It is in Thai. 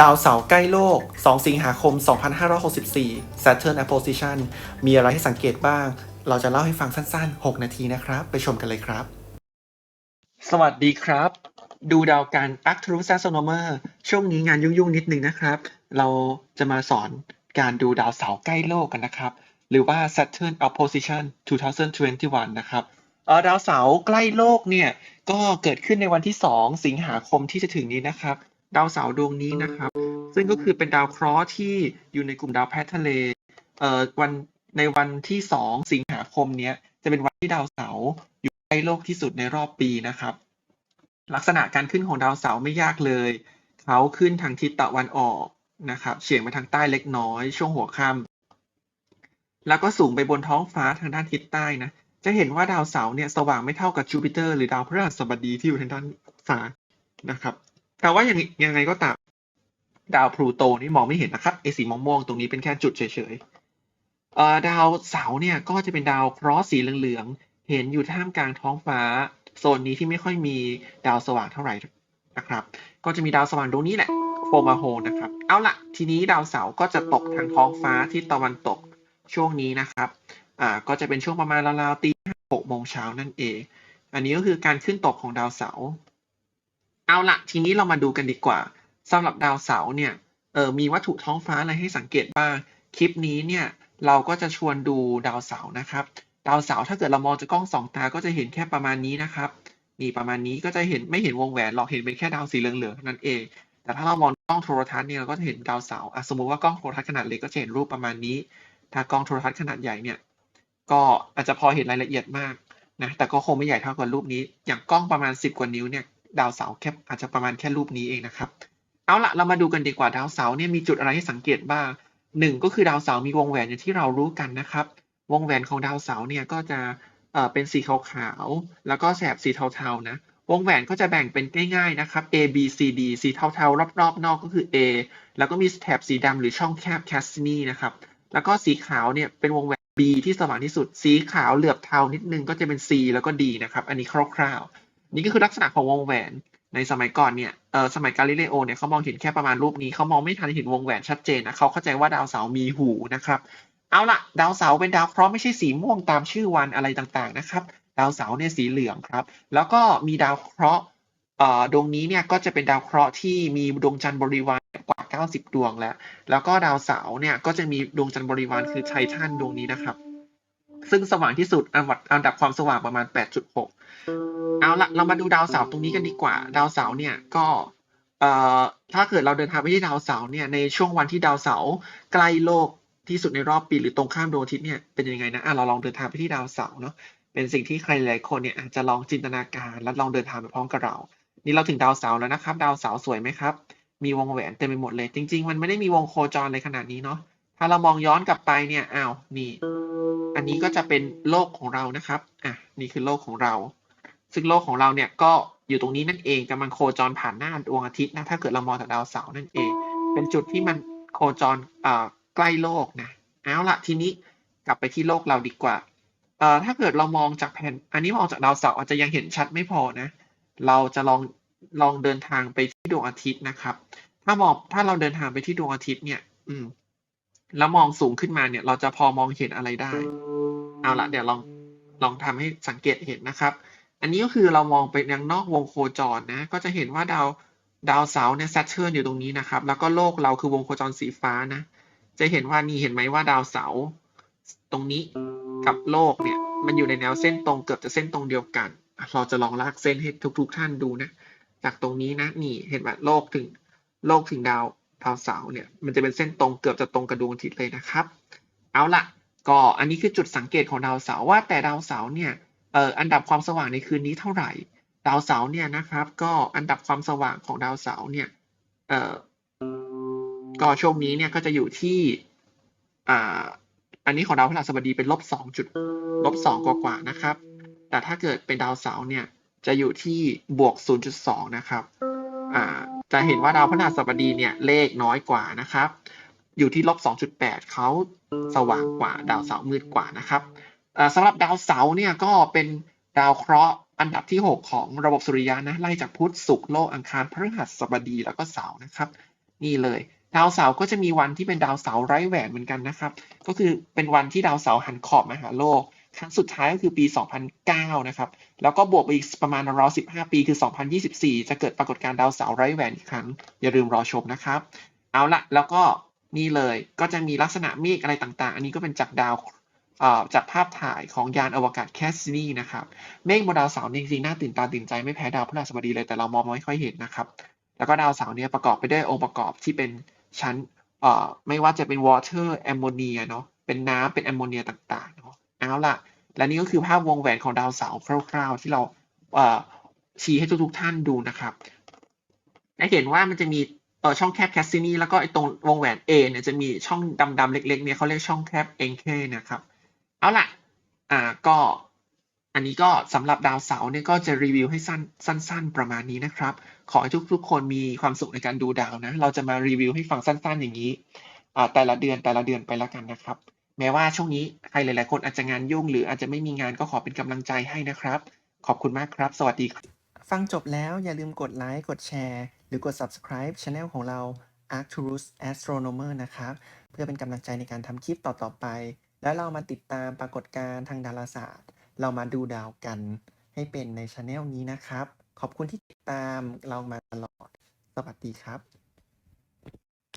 ดาวเสาร์ใกล้โลก 2 สิงหาคม 2564 Saturn Opposition มีอะไรให้สังเกตบ้าง เราจะเล่าให้ฟังสั้นๆ 6 นาทีนะครับ ไปชมกันเลยครับ สวัสดีครับ ดูดาวกัน Arcturus Astronomer ช่วงนี้งานยุ่งๆ นิดนึงนะครับ เราจะมาสอนการดูดาวเสาร์ใกล้โลกกันนะครับ หรือว่า Saturn Opposition 2021 นะครับอ่อดาวเสาร์ใกล้โลกเนี่ยก็เกิดขึ้นในวันที่ 2 สิงหาคมที่จะถึงนี้นะครับ ดาวเสาร์ดวงนี้นะครับ ซึ่งก็คือเป็นดาวเคราะห์ที่อยู่ในกลุ่มดาวแพททะเลเอ่อวันในวันที่2สิงหาคมเนี้ยจะเป็นวันที่ดาวเสาร์อยู่ใกล้โลกที่สุดในรอบปีนะครับ ลักษณะการขึ้นของดาวเสาร์ไม่ยากเลย เขาขึ้นทางทิศตะวันออกนะครับเฉียงไปทางใต้เล็กน้อย ช่วงหัวค่ำแล้วก็สูงไปบนท้องฟ้าทางด้านทิศใต้นะจะเห็นว่าดาวเสาร์เนี่ยสว่างไม่เท่ากับจูปิเตอร์หรือดาวพฤหัสบดีที่อยู่ทางด้านซ้ายนะครับ แต่ว่าอย่างยังไงก็ตาม ดาวพลูโตนี่มองไม่เห็นนะครับไอสีม่วงๆตรงนี้เป็นแค่จุดเฉยๆเอ่อดาวเสาร์เนี่ยก็จะเป็นดาวเคราะห์สีเหลืองๆเห็นอยู่ท่ามกลางท้องฟ้า โซนนี้ที่ไม่ค่อยมีดาวสว่างเท่าไหร่นะครับ ก็จะมีดาวสว่างดวงนี้แหละโฟมาโฮนะครับ เอาละทีนี้ดาวเสาร์ก็จะตกทางท้องฟ้าที่ตะวันตกช่วงนี้นะครับ อ่า ก็จะเป็นช่วงประมาณราวๆตีห้าหกโมงเช้านั่นเอง อันนี้ก็คือการขึ้นตกของดาวเสาร์ เอาละทีนี้เรามาดูกันดีกว่าสำหรับดาวเสาร์เนี่ยเออมีวัตถุท้องฟ้าอะไรให้สังเกตบ้าง คลิปนี้เนี่ยเราก็จะชวนดูดาวเสาร์นะครับ ดาวเสาร์ถ้าเกิดเรามองจากกล้องสองตาก็จะเห็นแค่ประมาณนี้นะครับนี่ประมาณนี้ก็จะเห็นไม่เห็นวงแหวนหรอกเห็นเป็นแค่ดาวสีเหลืองๆนั้นเอง แต่ถ้าเรามองกล้องโทรทัศน์เนี่ยเราก็จะเห็นดาวเสาร์สมมุติว่ากล้องโทรทัศน์ขนาดเล็กก็จะเห็นรูปประมาณนี้ ถ้ากล้องโทรทัศน์ขนาดใหญ่เนี่ยก็อาจจะพอเห็นรายละเอียดมากนะแต่ก็คงไม่ใหญ่เท่ากับรูปนี้ อย่างกล้องประมาณ 10 กว่านิ้วเนี่ย ดาวเสาร์แค่อาจจะประมาณแค่รูปนี้เองนะครับ เอาละเรามาดูกันดีกว่าดาวเสาร์เนี่ยมีจุดอะไรให้สังเกตบ้างหนึ่งก็คือดาวเสาร์มีวงแหวนอย่างที่เรารู้กันนะครับ วงแหวนของดาวเสาร์เนี่ยก็จะเป็นสีขาวๆแล้วก็แสบสีเทาๆนะ วงแหวนก็จะแบ่งเป็นง่ายๆนะครับ A B C D สีเทาๆรอบๆนอกก็คือ A แล้วก็มีแถบสีดำหรือช่องแคบแคสซินีนะครับแล้วก็สีขาวเนี่ยเป็นวงแหวน B ที่สว่างที่สุด สีขาวเหลือบเทานิดนึงก็จะเป็น C แล้วก็ D นะครับ อันนี้คร่าวๆ นี่ก็คือลักษณะของวงแหวน ในสมัยก่อนเนี่ยเออสมัยกาลิเลโอเนี่ยเขามองเห็นแค่ประมาณรูปนี้เขามองไม่ทันเห็นวงแหวนชัดเจนนะเขาเข้าใจว่าดาวเสาร์มีหูนะครับเอาละดาวเสาร์เป็นดาวเคราะห์ไม่ใช่สีม่วงตามชื่อวันอะไรต่างๆนะครับ ดาวเสาร์เนี่ยสีเหลืองครับ แล้วก็มีดาวเคราะห์เอ่อดวงนี้เนี่ยก็จะเป็นดาวเคราะห์ที่มีดวงจันทร์บริวารกว่า 90 ดวงแล้ว แล้วก็ดาวเสาร์เนี่ยก็จะมีดวงจันทร์บริวารคือไททันดวงนี้นะครับ ซึ่งสว่างที่สุดอันดับอันดับความสว่างประมาณ 8.6 เอาละเรามาดูดาวเสาร์ตรงนี้กันดีกว่า ดาวเสาร์เนี่ยก็เอ่อถ้าเกิดเราเดินทางไปที่ดาวเสาร์เนี่ยในช่วงวันที่ดาวเสาร์ใกล้โลกที่สุดในรอบปีหรือตรงข้ามดวงอาทิตย์เนี่ยเป็นยังไงนะอะเราลองเดินทางไปที่ดาวเสาร์เนาะเป็นสิ่งที่ใครหลายคนเนี่ยอาจจะลองจินตนาการและลองเดินทางไปพร้อมกับเรา นี่เราถึงดาวเสาร์แล้วนะครับ ดาวเสาร์สวยไหมครับ มีวงแหวนเต็มไปหมดเลย จริง ๆ มันไม่ได้มีวงโคจรเลยขนาดนี้เนาะถ้าเรามองย้อนกลับไปเนี่ยอ้าวนี่ อันนี้ก็จะเป็นโลกของเรานะครับอะนี่คือโลกของเรา ซึ่งโลกของเราเนี่ยก็อยู่ตรงนี้นั่นเองกำลังโคจรผ่านหน้าดวงอาทิตย์นะถ้าเกิดเรามองจากดาวเสาร์นั่นเอง เป็นจุดที่มันโคจรใกล้โลกนะเอาละทีนี้กลับไปที่โลกเราดีกว่าเอ่อถ้าเกิดเรามองจากแผ่นอันนี้มองจากดาวเสาร์อาจจะยังเห็นชัดไม่พอนะ เราจะลองลองเดินทางไปที่ดวงอาทิตย์นะครับ ถ้ามองถ้าเราเดินทางไปที่ดวงอาทิตย์เนี่ย อืม แล้วมองสูงขึ้นมาเนี่ย เราจะพอมองเห็นอะไรได้ เอาละเดี๋ยวลองลองทำให้สังเกตเห็นนะครับ อันนี้ก็คือเรามองไปยังนอกวงโคจรนะ ก็จะเห็นว่าดาวดาวเสาร์เนี่ย Saturn อยู่ตรงนี้นะครับ แล้วก็โลกเราคือวงโคจรสีฟ้านะ จะเห็นว่านี่เห็นไหมว่าดาวเสาร์ตรงนี้กับโลกเนี่ย มันอยู่ในแนวเส้นตรงเกือบจะเส้นตรงเดียวกัน เราจะลองลากเส้นให้ทุก ๆท่านดูนะ จากตรงนี้นะ นี่เห็นว่าโลกถึงโลกถึงดาวดาวเสาร์เนี่ย มันจะเป็นเส้นตรงเกือบจะตรงกับดวงอาทิตย์เลยนะครับ เอาละก็อันนี้คือจุดสังเกตของดาวเสาร์ว่าแต่ดาวเสาร์เนี่ย เอ่ออันดับความสว่างในคืนนี้เท่าไหร่ ดาวเสาร์เนี่ยนะครับ ก็อันดับความสว่างของดาวเสาร์เนี่ยเอ่อก็ช่วงนี้เนี่ยก็จะอยู่ที่อ่าอันนี้ของดาวพฤหัสบดีเป็นลบสองจุดลบสองกว่าๆนะครับ แต่ถ้าเกิดเป็นดาวเสาร์เนี่ยจะอยู่ที่บวก 0.2 นะครับ อ่า จะเห็นว่าดาวพฤหัสบดีเนี่ยเลขน้อยกว่านะครับ อยู่ที่ลบ 2.8 เขาสว่างกว่าดาวเสาร์มืดกว่านะครับ สำหรับดาวเสาร์เนี่ยก็เป็นดาวเคราะห์อันดับที่ 6 ของระบบสุริยะนะไล่จากพุธศุกร์โลกอังคารพฤหัสบดีแล้วก็เสาร์นะครับ นี่เลย ดาวเสาร์ก็จะมีวันที่เป็นดาวเสาร์ไร้แหวนเหมือนกันนะครับ ก็คือเป็นวันที่ดาวเสาร์หันขอบมาหาโลก ครั้งสุดท้ายก็คือปี 2009 นะครับ แล้วก็บวกไปอีกประมาณราว15 ปีคือ 2024 จะเกิดปรากฏการณ์ดาวเสาร์ไร้แหวนอีกครั้ง อย่าลืมรอชมนะครับ เอาละแล้วก็นี่เลยก็จะมีลักษณะเมฆอะไรต่างๆ อันนี้ก็เป็นจากดาวเอ่อ จากภาพถ่ายของยานอวกาศแคสซินีนะครับ เมฆบนดาวเสาร์จริงๆ น่าตื่นตาตื่นใจไม่แพ้ดาวพฤหัสบดีเลย แต่เรามองไม่ค่อยเห็นนะครับ แล้วก็ดาวเสาร์เนี่ยประกอบไปด้วยองค์ประกอบที่เป็นชั้นเอ่อไม่ว่าจะเป็น water ammonia เนียเนาะ เป็นน้ำเป็นแอมโมเนียต่างๆเนาะเอาละและนี่ก็คือภาพวงแหวนของดาวเสาร์คร่าวๆ ที่เราชี้ให้ทุกๆท่านดูนะครับจะเห็นว่ามันจะมีเออช่องแคบแคสซินีแล้วก็ไอตรงวงแหวน A เนี่ยจะมีช่องดำๆเล็กๆเนี่ยเขาเรียกช่องแคบเองเคนะครับ เอาล่ะ อ่า ก็ อันนี้ก็สำหรับดาวเสาร์เนี่ยก็จะรีวิวให้สั้นสั้น ๆ ประมาณนี้นะครับ ขอให้ทุก ๆ คนมีความสุขในการดูดาวนะ เราจะมารีวิวให้ฟังสั้น ๆ อย่างนี้ อ่า แต่ละเดือนแต่ละเดือนไปแล้วกันนะครับ แม้ว่าช่วงนี้ใครหลาย ๆ คนอาจจะงานยุ่งหรืออาจจะไม่มีงานก็ขอเป็นกำลังใจให้นะครับ ขอบคุณมากครับ สวัสดีครับ ฟังจบแล้วอย่าลืมกดไลค์ กดแชร์ หรือกด subscribe Channel ของเรา Arcturus Astronomer นะครับ เพื่อเป็นกำลังใจในการทำคลิปต่อ ๆ ไป แล้วเรามาติดตามปรากฏการณ์ทางดาราศาสตร์ เรามาดูดาวกันให้เป็นในช anel นี้นะครับ ขอบคุณที่ติดตามเรามาตลอด สวัสดีครับ